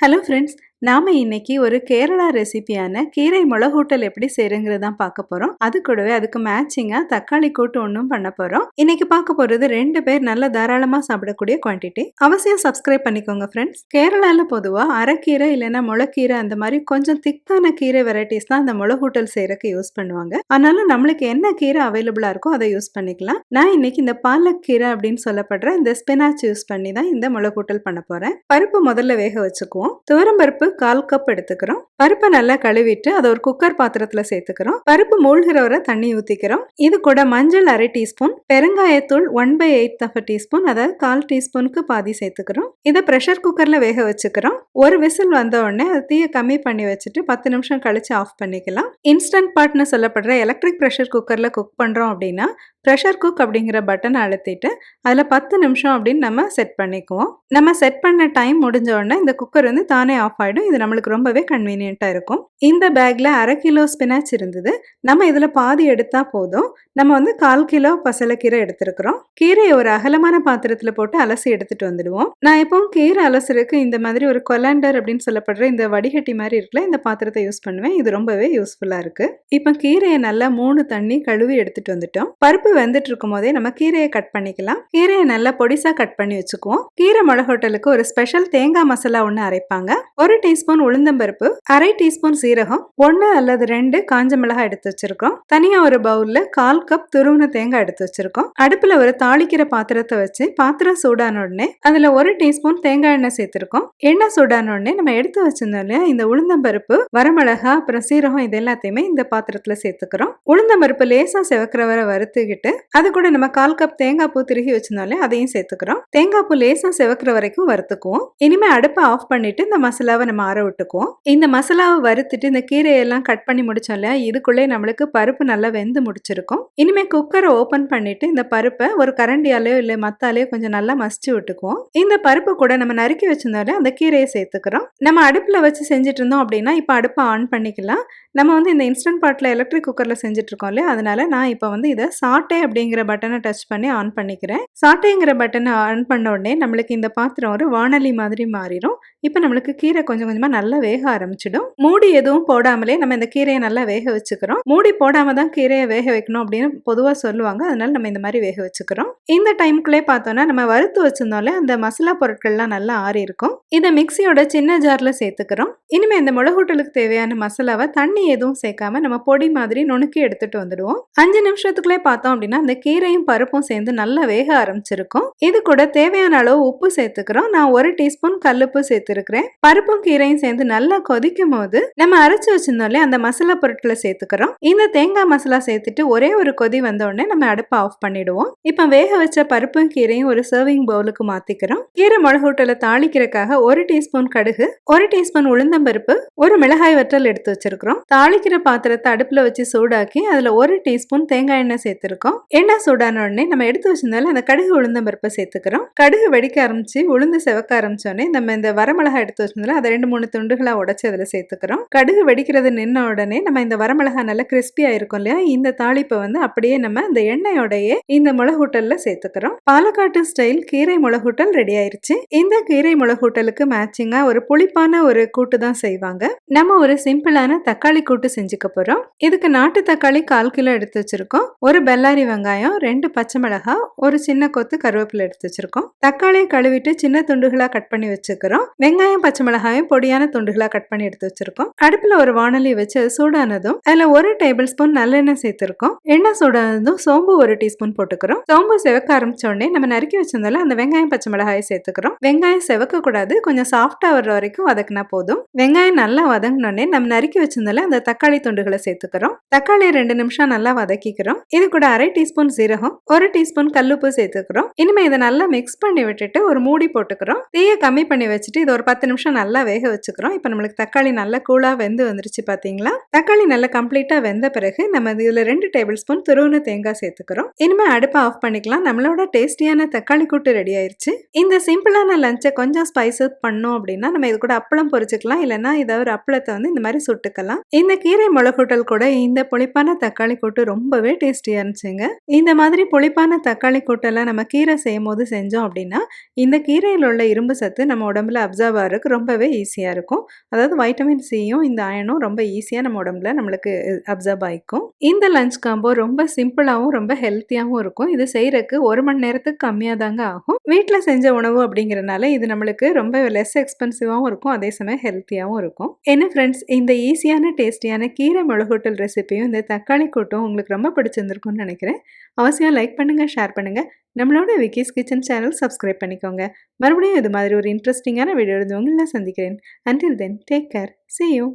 Hello friends நாம இன்னைக்கு ஒரு கேரளா ரெசிபியான கீரை மிளகூட்டல் எப்படி செய்யறங்கிறது தான் பார்க்க போறோம். அது கூடவே அதுக்கு மேட்சிங்கா தக்காளி கூட்டு ஒன்றும் பண்ண போறோம். இன்னைக்கு பார்க்க போறது ரெண்டு பேர் நல்ல தாராளமா சாப்பிடக்கூடிய குவான்டிட்டி அவசியம் சப்ஸ்கிரைப் பண்ணிக்கோங்க ஃப்ரெண்ட்ஸ் கேரளால பொதுவா அரைக்கீரை இல்லைன்னா முளைக்கீரை அந்த மாதிரி கொஞ்சம் திக்கான கீரை வெரைட்டிஸ் தான் அந்த மிளகூட்டல் செய்யறதுக்கு யூஸ் பண்ணுவாங்க. ஆனாலும் நம்மளுக்கு என்ன கீரை அவைலபிளா இருக்கோ அதை யூஸ் பண்ணிக்கலாம். நான் இன்னைக்கு இந்த பாலக் கீரை அப்படின்னு சொல்லப்படுற இந்த ஸ்பினாச் யூஸ் பண்ணி தான் இந்த மிளகூட்டல் பண்ண போறேன். பருப்பு முதல்ல வேக வச்சுக்குவோம். துவரம் பருப்பு கால் கப் எடுத்துக்கிறோம். பருப்பை நல்லா கழுவிட்டு அதை ஒரு குக்கர் பாத்திரத்துல சேர்த்துக்கிறோம். பருப்பு மூழ்கிற வரை தண்ணி ஊத்திக்கிறோம். இது கூட மஞ்சள் அரை டீஸ்பூன் பெருங்காயத்தூள் one by eight of teaspoon அதாவது கால் டீஸ்பூனுக்கு பாதி சேர்த்துக்கிறோம். இதை ப்ரெஷர் குக்கர்ல வேக வச்சுக்கிறோம். ஒரு விசில் வந்த உடனே அதை தீயை கம்மி பண்ணி வச்சுட்டு பத்து நிமிஷம் கழிச்சு ஆஃப் பண்ணிக்கலாம். இன்ஸ்டன்ட் பாட்னு சொல்லப்படுற எலக்ட்ரிக் ப்ரெஷர் குக்கர்ல குக் பண்றோம் அப்படின்னா ப்ரெஷர் குக் அப்படிங்கிற பட்டனை அழுத்திட்டு அதில் பத்து நிமிஷம் அப்படின்னு நம்ம செட் பண்ணிக்குவோம். நம்ம செட் பண்ண டைம் முடிஞ்ச உடனே இந்த குக்கர் வந்து தானே ஆஃப் ஆகிடும் இது நம்மளுக்கு ரொம்பவே கன்வீனியண்ட்டாக இருக்கும். இந்த பேக்கில் அரை கிலோ ஸ்பினாச் இருந்தது. நம்ம இதில் பாதி எடுத்தால் போதும். நம்ம வந்து கால் கிலோ பசலைக்கீரை எடுத்துருக்குறோம். கீரையை ஒரு அகலமான பாத்திரத்தில் போட்டு அலசி எடுத்துகிட்டு வந்துடுவோம். நான் எப்பவும் கீரை அலசுறதுக்கு இந்த மாதிரி ஒரு கொலாண்டர் அப்படின்னு சொல்லப்படுற இந்த வடிகட்டி மாதிரி இருக்குல்ல இந்த பாத்திரத்தை யூஸ் பண்ணுவேன். இது ரொம்பவே யூஸ்ஃபுல்லாக இருக்குது இப்போ கீரையை நல்லா மூணு தண்ணி கழுவி எடுத்துகிட்டு வந்துட்டோம். பருப்பு வெந்துட்டு இருக்கும் போதே நம்ம கீரையை கட் பண்ணிக்கலாம். கீரையை நல்லா பொடிசா கட் பண்ணி வச்சுக்குவோம். கீரை மிளகோட்டலுக்கு ஒரு ஸ்பெஷல் தேங்காய் மசாலா ஒன்று அரைப்பாங்க. ஒரு டீஸ்பூன் உளுந்தம்பருப்பு அரை டீஸ்பூன் சீரகம் ஒன்று அல்லது ரெண்டு காஞ்ச மிளகாய் எடுத்து வச்சிருக்கோம். தனியா ஒரு பவுல்ல கால் கப் துருவன தேங்காய் எடுத்து வச்சிருக்கோம். அடுப்புல ஒரு தாளிக்கிற பாத்திரத்தை வச்சு பாத்திரம் சூடான உடனே அதுல ஒரு டீஸ்பூன் தேங்காய் எண்ணெய் சேர்த்திருக்கோம். எண்ணெய் சூடான உடனே நம்ம எடுத்து வச்சிருந்தோம் இல்லையா இந்த உளுந்தம்பருப்பு வரமிளகா அப்புறம் சீரகம் இது எல்லாத்தையுமே இந்த பாத்திரத்துல சேர்த்துக்கிறோம். உளுந்தம்பருப்பு லேசா செவக்கிற வரை வறுத்துக்கிட்டு அது கூட நம்ம கால் கப் தேங்காய் பூ திருகி வச்சிருந்தாலே அதையும் சேர்த்துக்கிறோம். தேங்காய் பூ லேசா செவக்கிற வரைக்கும் வறுத்துக்குவோம். இனிமே அடுப்பை ஆஃப் பண்ணிட்டு இந்த மசாலாவை நம்ம ஆற விட்டுக்குவோம். இந்த மசாலாவை வறுத்துட்டு இந்த கீரையெல்லாம் கட் பண்ணி முடிச்சோம் இல்லையா இதுக்குள்ளே நம்மளுக்கு பருப்பு நல்லா வெந்து முடிச்சிருக்கும். இனிமே குக்கரை ஓபன் பண்ணிட்டு இந்த பருப்பை ஒரு கரண்டியாலேயோ இல்லை மத்தாலேயோ கொஞ்சம் நல்லா மசிச்சு விட்டுக்குவோம். இந்த பருப்பு கூட நம்ம நறுக்கி வச்சிருந்தாலே அந்த கீரையை சேர்த்துக்கிறோம். நம்ம அடுப்புல வச்சு செஞ்சுட்டு இருந்தோம் அப்படின்னா இப்போ அடுப்பை ஆன் பண்ணிக்கலாம். நம்ம வந்து இந்த இன்ஸ்டன்ட் பாட்டில் எலக்ட்ரிக் குக்கரில் செஞ்சுட்டு இருக்கோம் இல்லையா அதனால நான் இப்போ வந்து இதை சாட்டை அப்படிங்கிற பட்டனை டச் பண்ணி ஆன் பண்ணிக்கிறேன். சாட்டைங்கிற பட்டனை ஆன் பண்ண உடனே நம்மளுக்கு இந்த பாத்திரம் ஒரு வானொலி மாதிரி மாறிடும். இப்போ நம்மளுக்கு கீரை கொஞ்சம் கொஞ்சமாக நல்லா வேக ஆரம்பிச்சிடும். மூடி எதுவும் போடாமலே நம்ம இந்த கீரையை நல்லா வேக வச்சுக்கிறோம். மூடி போடாமல் தான் கீரையை வேக வைக்கணும் அப்படின்னு பொதுவாக சொல்லுவாங்க. அதனால நம்ம இந்த மாதிரி வேக வச்சுக்கிறோம். இந்த டைமுக்குள்ளே பார்த்தோன்னா நம்ம வறுத்து வச்சிருந்தோம்ல அந்த மசாலா பொருட்கள்லாம் நல்லா ஆறி இருக்கும். இதை மிக்சியோட சின்ன ஜாரில் சேர்த்துக்கிறோம். இனிமேல் இந்த மிளகூட்டலுக்கு தேவையான மசாலாவை தண்ணி எதுவும் சேர்க்காம நம்ம பொடி மாதிரி நுணுக்கி எடுத்துட்டு வந்துடுவோம். அஞ்சு நிமிஷத்துக்குள்ளே பார்த்தோம் அப்படின்னா அந்த கீரையும் பருப்பும் சேர்ந்து நல்லா வேக ஆரம்பிச்சிருக்கும். இது கூட தேவையான அளவு உப்பு சேர்த்துக்கிறோம். நான் ஒரு டீஸ்பூன் கல்லுப்பு சேர்த்துருக்கிறேன். பருப்பும் கீரையும் சேர்ந்து நல்லா கொதிக்கும் போது நம்ம அரைச்சு வச்சிருந்தோம்ல அந்த மசாலா பொருட்களை சேர்த்துக்கிறோம். இந்த தேங்காய் மசாலா சேர்த்துட்டு ஒரே ஒரு கொதி வந்த உடனே நம்ம அடுப்பை ஆஃப் பண்ணிடுவோம். இப்போ வேக வச்ச பருப்பும் கீரையும் ஒரு சர்விங் பவுலுக்கு மாத்திக்கிறோம். கீரை மிளகூட்டல தாளிக்கிறதுக்காக ஒரு டீஸ்பூன் கடுகு ஒரு டீஸ்பூன் உளுந்தம்பருப்பு ஒரு மிளகாய் வற்றல் எடுத்து வச்சிருக்கிறோம். தாளிக்கிற பாத்திரத்தை அடுப்புல வச்சு சூடாக்கி அதுல ஒரு டீஸ்பூன் தேங்காய் எண்ணெய் சேர்த்திருக்கோம். எண்ணெய் சூடான உடனே நம்ம எடுத்து வச்சிருந்தாலும் அந்த கடுகு உளுந்தம்பருப்பை சேர்த்துக்கிறோம். கடுகு வெடிக்க ஆரம்பிச்சு உளுந்து செவக்க ஆரம்பிச்சோடனே நம்ம இந்த வரமிளகா எடுத்து வச்சிருந்தாலும் அதை ரெண்டு மூணு துண்டுகளா உடைச்சு அதில் சேர்த்துக்கிறோம். கடுகு வெடிக்கிறது நின்ன உடனே நம்ம இந்த வரமிளகா நல்லா கிறிஸ்பியா இருக்கும் இல்லையா? இந்த தாளிப்பை வந்து அப்படியே நம்ம இந்த எண்ணெயோடையே இந்த மிளகூட்டல்ல சேர்த்துக்கிறோம். பாலக்காட்டு ஸ்டைல் கீரை மிளகூட்டல் ரெடி ஆயிருச்சு. இந்த கீரை மிளகூட்டலுக்கு மேட்சிங்கா ஒரு புளிப்பான ஒரு கூட்டு தான் செய்வாங்க. நம்ம ஒரு சிம்பிளான தக்காளி கூட்டு செஞ்சுக்க போறோம். இதுக்கு நாட்டு தக்காளி கால் கிலோ எடுத்து வச்சிருக்கோம். ஒரு பெல்லாரி வெங்காயம் ரெண்டு பச்சை மிளகாய் ஒரு சின்ன கொத்து கருவேப்பிலை எடுத்து வச்சிருக்கோம். தக்காளியை கழுவிட்டு சின்ன துண்டுகளாக கட் பண்ணி வச்சுக்கிறோம். வெங்காயம் பச்சை மிளகாயும் பொடியான துண்டுகளாக கட் பண்ணி எடுத்து வச்சிருக்கோம். அடுப்பில் ஒரு வானொலி வச்சு அது சூடானதும் அதில் ஒரு டேபிள் ஸ்பூன் நல்லெண்ணெய் சேர்த்துருக்கோம். எண்ணெய் சூடானதும் சோம்பு ஒரு டீஸ்பூன் போட்டுக்கிறோம். சோம்பு செவக்க ஆரம்பிச்ச உடனே நம்ம நறுக்கி வச்சிருந்தால அந்த வெங்காயம் பச்சை மிளகாயை சேர்த்துக்கிறோம். வெங்காயம் செவக்க கூடாது கொஞ்சம் சாஃப்டா வர்ற வரைக்கும் வதக்கினா போதும். வெங்காயம் நல்லா வதங்கினோடனே நம்ம நறுக்கி வச்சிருந்தால அந்த தக்காளி துண்டுகளை சேர்த்துக்கிறோம். தக்காளி ரெண்டு நிமிஷம் நல்லா வதக்கிக்கிறோம். இது கூட அரை டீஸ்பூன் சீரகம் ஒரு டீஸ்பூன் கல்லுப்பு சேர்த்துக்கிறோம். இனிமே இதை நல்லா மிக்ஸ் பண்ணி விட்டுட்டு ஒரு மூடி போட்டுக்கிறோம். தீயை கம்மி பண்ணி வச்சுட்டு இது ஒரு பத்து நிமிஷம் நல்லா வேக வச்சுக்கிறோம். இப்போ நம்மளுக்கு தக்காளி நல்லா கூலா வெந்து வந்துருச்சு பாத்தீங்களா? தக்காளி நல்லா கம்ப்ளீட்டா வெந்த பிறகு நம்ம இதுல ரெண்டு டேபிள் ஸ்பூன் துருவுன தேங்காய் சேர்த்துக்கிறோம். இனிமே அடுப்பை ஆஃப் பண்ணிக்கலாம். நம்மளோட டேஸ்டியான தக்காளி கூட்டு ரெடி ஆயிருச்சு. இந்த சிம்பிளான லஞ்சை கொஞ்சம் ஸ்பைஸ் அப் பண்ணோம் அப்படின்னா நம்ம இது கூட அப்பளம் பொரிச்சுக்கலாம். இல்லைன்னா ஏதாவது ஒரு அப்பளத்தை வந்து இந்த மாதிரி சுட்டுக்கலாம். இந்த கீரை மிளகூட்டல் கூட இந்த புளிப்பான தக்காளி கூட்டு ரொம்பவே டேஸ்டியா இருந்துச்சுங்க. இந்த மாதிரி புளிப்பான தக்காளி கூட்டெல்லாம் நம்ம கீரை செய்யும் போது செஞ்சோம் அப்படின்னா இந்த கீரையில் உள்ள இரும்பு சத்து நம்ம உடம்புல அப்சர்வ் அப்சர்வ் ஆகிறதுக்கு ரொம்பவே ஈஸியாக இருக்கும். அதாவது வைட்டமின் சியும் இந்த அயனும் ரொம்ப ஈஸியாக நம்ம உடம்புல நம்மளுக்கு அப்சர்வ் ஆகிக்கும் இந்த லஞ்ச் காம்போ ரொம்ப சிம்பிளாகவும் ரொம்ப ஹெல்த்தியாகவும் இருக்கும். இது செய்கிறதுக்கு ஒரு மணி நேரத்துக்கு கம்மியாக தாங்க ஆகும். வீட்டில் செஞ்ச உணவு அப்படிங்கிறனால இது நம்மளுக்கு ரொம்ப லெஸ் எக்ஸ்பென்சிவாகவும் இருக்கும். அதே சமயம் ஹெல்த்தியாகவும் இருக்கும். என்ன ஃப்ரெண்ட்ஸ் இந்த ஈஸியான டேஸ்டியான கீரை மிளகூட்டல் ரெசிபியும் இந்த தக்காளி கூட்டும் உங்களுக்கு ரொம்ப பிடிச்சிருந்துருக்கும்னு நினைக்கிறேன். அவசியம் லைக் பண்ணுங்கள் ஷேர் பண்ணுங்கள் நம்மளோட விக்கிஸ் கிச்சன் சேனல் சப்ஸ்கிரைப் பண்ணிக்கோங்க. மறுபடியும் இது மாதிரி ஒரு இன்ட்ரெஸ்டிங்கான வீடியோ இருந்து உங்களை சந்திக்கிறேன். Until then take care see you